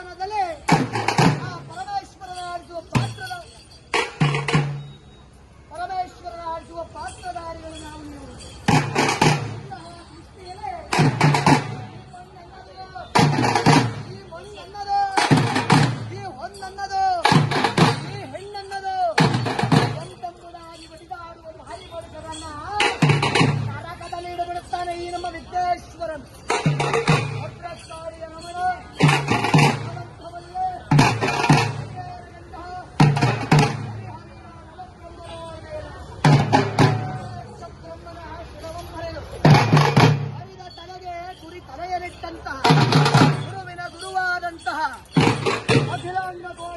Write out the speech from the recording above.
ಜೀವನದಲ್ಲಿ ಆ ಪರಮೇಶ್ವರನ ಆಡಿಸುವ ಪಾತ್ರದ ಪರಮೇಶ್ವರನ ಆಡಿಸುವ ಪಾತ್ರಧಾರಿಗಳು ನಾವು ನೀವು ಸೃಷ್ಟಿಯಲ್ಲೇ ಈ ಮಣ್ಣನ್ನದು ಹೊನ್ನನ್ನದು, ಈ ಹೆಣ್ಣನ್ನದು ಎಂತಂಬುದಾಗಿ ಬಡಿದಾಡುವ ಭಾರಿ ಬಡತರನ್ನ ನಾಟಕದಲ್ಲಿ ಇಡಬಿಡುತ್ತಾನೆ ಈ ನಮ್ಮ ವಿದ್ಯೇಶ್ವರನ್ ಗುರಿ ತಲೆಯಲಿಟ್ಟಂತಹ ಗುರುವಿನ ಗುರುವಾದಂತಹ ಕೋಟಿ